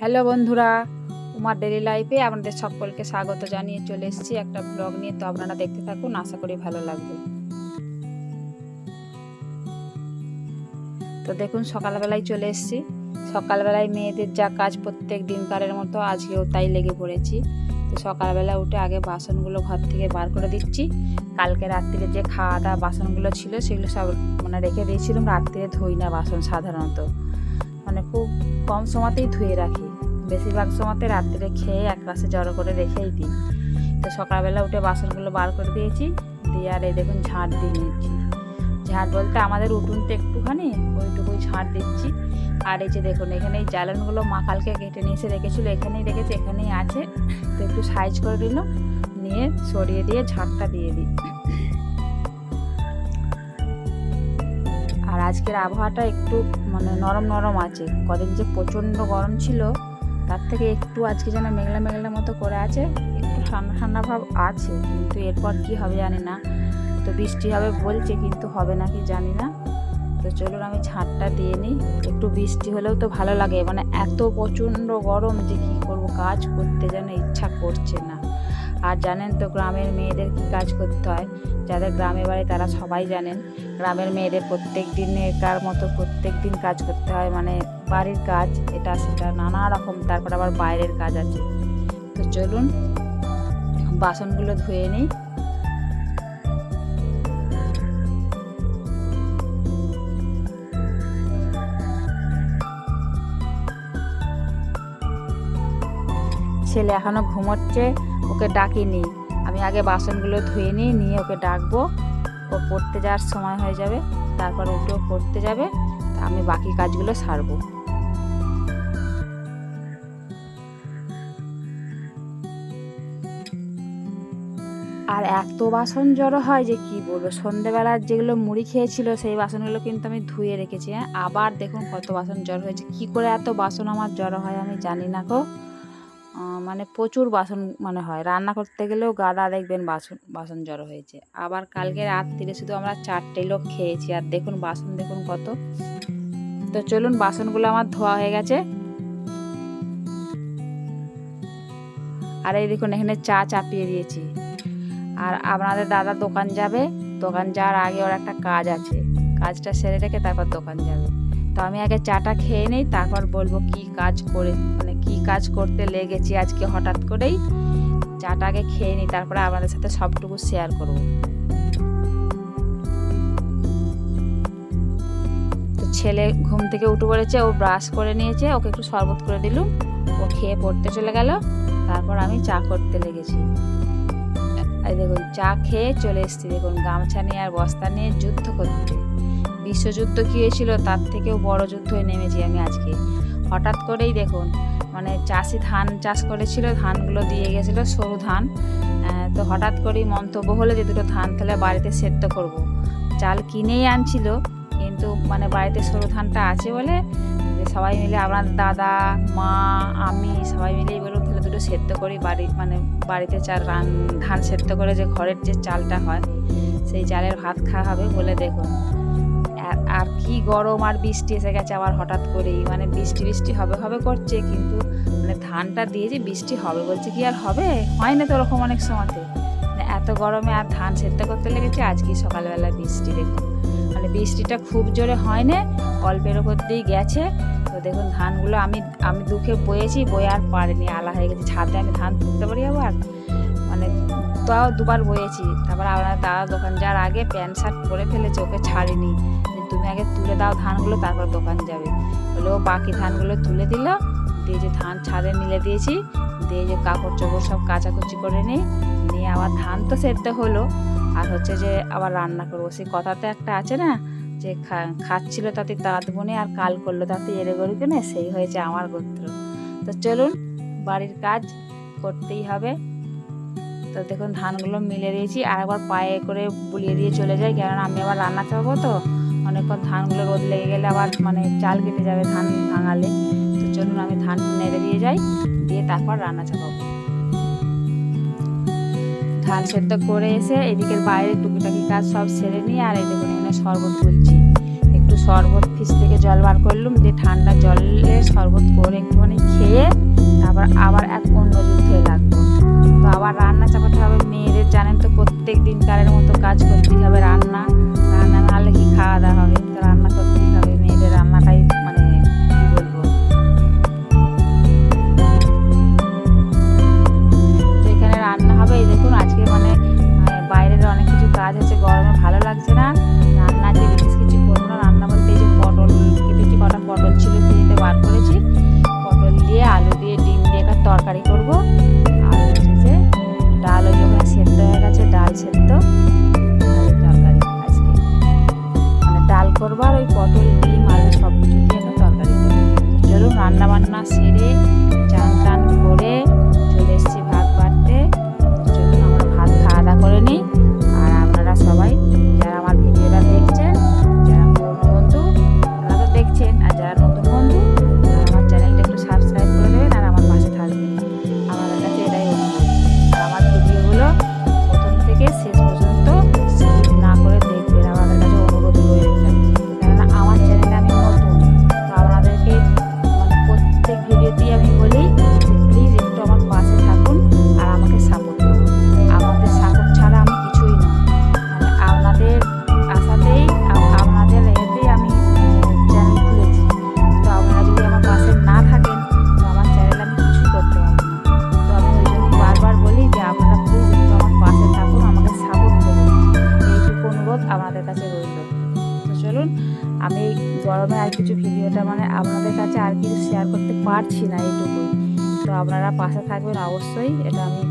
Hello বন্ধুরা, তোমার daily লাইফে আপনাদের সকলকে স্বাগত জানিয়ে চলে এসেছি একটা ব্লগ নিয়ে। তো আপনারা দেখতে থাকুন, আশা করি ভালো লাগবে। তো দেখুন, সকালবেলায় চলে এসেছি। সকালবেলায় মেয়েদের যা কাজ প্রত্যেক দিনকারের মতো, আজকেও তাই লেগে পড়েছি। তো সকালবেলা উঠে আগে বাসনগুলো ঘর থেকে বার করে দিচ্ছি। কালকে রাত্রিরে যে খাওয়া দাওয়া বাসনগুলো ছিল, সেগুলো সব মানে রেখে দিয়েছিলাম। রাত্রিরে ধুই না বাসন সাধারণত। মানে খুব কম সময়তেই ধুয়ে রাখি। বেশিরভাগ সময়তে রাত্রে খেয়ে এক পাশে জড়ো করে রেখেই দিই। তো সকালবেলা উঠে বাসনগুলো বার করে দিয়েছি, দিয়ে আর এই দেখুন ঝাঁট দিয়ে নিয়েছি ঝাঁট বলতে আমাদের উঠুনতে একটুখানি ওইটুকুই ঝাঁট দিচ্ছি। আর এই যে দেখুন এখানে এই জ্বালানগুলো মা কালকে কেটে নিয়ে এসে রেখেছিলো, এখানেই রেখেছি, এখানেই আছে। তো একটু সাইজ করে দিল নিয়ে সরিয়ে দিয়ে ঝাঁটটা দিয়ে দিই। আর আজকের আবহাওয়াটা একটু মানে নরম নরম আছে। কদিন যে প্রচণ্ড গরম ছিল তার থেকে একটু আজকে যেন মেঘলা মেঘলা মতো করে আছে, একটু ঠান্ডা ঠান্ডা ভাব আছে, কিন্তু এরপর কি হবে জানি না। তো বৃষ্টি হবে বলছে, কিন্তু হবে নাকি জানি না। তো চলুন আমি ছাদটা দিয়ে নিই। একটু বৃষ্টি হলেও তো ভালো লাগে মানে এত প্রচণ্ড গরম যে কি করব, কাজ করতে যেন ইচ্ছা করছে না। আর জানেন তো গ্রামের মেয়েদের কি কাজ করতে হয়? যাদের গ্রামে বাড়ি তারা সবাই জানেন, গ্রামের মেয়েদের প্রত্যেক দিনেকার মতো প্রত্যেক দিন কাজ করতে হয় মানে বাড়ির কাজ এটা, সেটা, নানা রকম, তারপর আবার বাইরের কাজ আছে। তো চলুন, বাসনগুলো ধুয়ে নিই। ছেলে এখনও ঘুমোচ্ছে, ওকে ডাকিনি। আমি আগে বাসনগুলো ধুয়ে নিই, নিয়ে ওকে ডাকবো। ও পড়তে যাওয়ার সময় হয়ে যাবে, তারপর উঠেও পড়তে যাবে আমি বাকি কাজগুলো সারবো। আর এত বাসন জড়ো হয় যে কি বলব? সন্ধেবেলার যেগুলো মুড়ি খেয়েছিল, সেই বাসনগুলো কিন্তু আমি ধুয়ে রেখেছি। হ্যাঁ আবার দেখুন কত বাসন জড়ো হয়েছে। কি করে এত বাসন আমার জড়ো হয় আমি জানি না গো। মানে প্রচুর বাসন মানে হয়। রান্না করতে গেলেও গাদা দেখবেন বাসন বাসন জড়ো হয়েছে। আবার কালকে রাত্রিরে শুধু আমরা চারটে লোক খেয়েছি। আর দেখুন বাসন দেখুন কত। তো চলুন বাসনগুলো আমার ধোয়া হয়ে গেছে। আর এই দেখুন এখানে চা চাপিয়ে দিয়েছি। আর আপনাদের দাদা দোকান যাবে। দোকান যাওয়ার আগে ওর একটা কাজ আছে। কাজটা সেরে রেখে তারপর দোকান যাবে। তো আমি আগে চাটা খেয়ে নেই, তারপর বলব কি কাজ করে মানে কি কাজ করতে লেগেছি আজকে হঠাৎ করেই। চাটা আগে খেয়ে নিই, তারপরে আপনাদের সাথে সবটুকু শেয়ার করব। তো ছেলে ঘুম থেকে উঠে পড়েছে, ও ব্রাশ করে নিয়েছে, ওকে একটু শরবত করে দিলুম। ও খেয়ে পড়তে চলে গেল। তারপর আমি চা করতে লেগেছি। এই দেখুন, চা খেয়ে চলে এসেছি। দেখুন, গামছা নিয়ে আর বস্তা নিয়ে যুদ্ধ করতে বিশ্বযুদ্ধ কী হয়েছিল, তার থেকেও বড় যুদ্ধ হয়ে নেমেছি আমি আজকে। হঠাৎ করেই দেখুন মানে চাষি ধান চাষ করেছিল, ধানগুলো দিয়ে গেছিল সরু ধান। তো হঠাৎ করেই মন্তব্য হলো যে, দুটো ধান তাহলে বাড়িতে সেদ্ধ করব। চাল কিনেই আনছিল, কিন্তু মানে বাড়িতে সরু ধানটা আছে বলে সবাই মিলে আপনার দাদা, মা, আমি সবাই মিলেই বলুন তাহলে দুটো সেদ্ধ করি, বাড়ি মানে বাড়িতে চাল রান, ধান সেদ্ধ করে যে ঘরের যে চালটা হয়, সেই চালের ভাত খাওয়া হবে বলে দেখুন। আর- কি গরম আর বৃষ্টি এসে গেছে আবার হঠাৎ করেই। মানে বৃষ্টি বৃষ্টি হবে হবে করছে, কিন্তু মানে ধানটা দিয়ে যে বৃষ্টি হবে বলছে কি আর হবে? হয় না তো ওরকম অনেক সময়তে? এত গরমে আর ধান সেদ্ধ করতে লেগেছে আজকে সকালবেলা বৃষ্টি দেখুন। মানে বৃষ্টিটা খুব জোরে হয় না অল্পের ওপর দিয়েই গেছে। তো দেখুন ধানগুলো আমি আমি দুঃখে বয়েছি, বয়ে আর পারিনি, আলা হয়ে গেছে। ছাদে আমি ধান তুলতে পারি আবার? মানে তাও দুবার বয়েছি। তারপর আপনার দাদা দোকান যাওয়ার আগে প্যান্ট শার্ট পরে ফেলেছে, ওকে ছাড়িনি। তুমি আগে তুলে দাও ধানগুলো, তারপর দোকান যাবে। বলে ও বাকি ধানগুলো তুলে দিল, দিয়ে যে ধান ছাদে মিলে দিয়েছি, দিয়ে যে কাপড় চোপড় সব কাচাকুচি করে নিই। নিয়ে আবার ধান তো সেদ্ধ হলো। আর হচ্ছে যে আবার রান্না করব। সেই কথাতে একটা আছে না, যে খাচ্ছিল তাতে দাঁত বনে আর কাল করল তাতে এড়ে গরু কেনে, সেই হয়েছে আমার গোত্র। তো চলুন, বাড়ির কাজ করতেই হবে। তো দেখুন, ধানগুলো মিলে দিয়েছি। আর একবার পায়ে করে বুলিয়ে দিয়ে চলে যাই, কেননা আমি আবার রান্না চাপাবো তো। অনেকক্ষণ ধানগুলো রোদ লেগে গেলে আবার মানে চাল কেটে যাবে ধান ভাঙালে। তো চলুন, আমি ধান নেড়ে দিয়ে যাই, দিয়ে তারপর রান্না চাপাবো। ধান সেদ্ধ করে এসে এদিকে বাইরে টুকিটাকি কাজ সব সেরে নিয়ে আর এদিকে এখানে শরবত করছি। একটু শরবত ফিস থেকে জল বার করলুম দিয়ে ঠান্ডা জলে শরবত করে একটুখানি খেয়ে তারপর আবার এক অন্য যুদ্ধে লাগবো। তো আবার রান্না চাপাতে হবে, মেয়েদের জানেন তো প্রত্যেক দিনকারের মতো কাজ করতেই হবে। আমাদের কাছে রইল। তো চলুন, আমি গরমে আর কিছু ভিডিওটা মানে আপনাদের কাছে আর কিছু শেয়ার করতে পারছি না এইটুকু তো আপনারা পাশে থাকবেন অবশ্যই, এটা আমি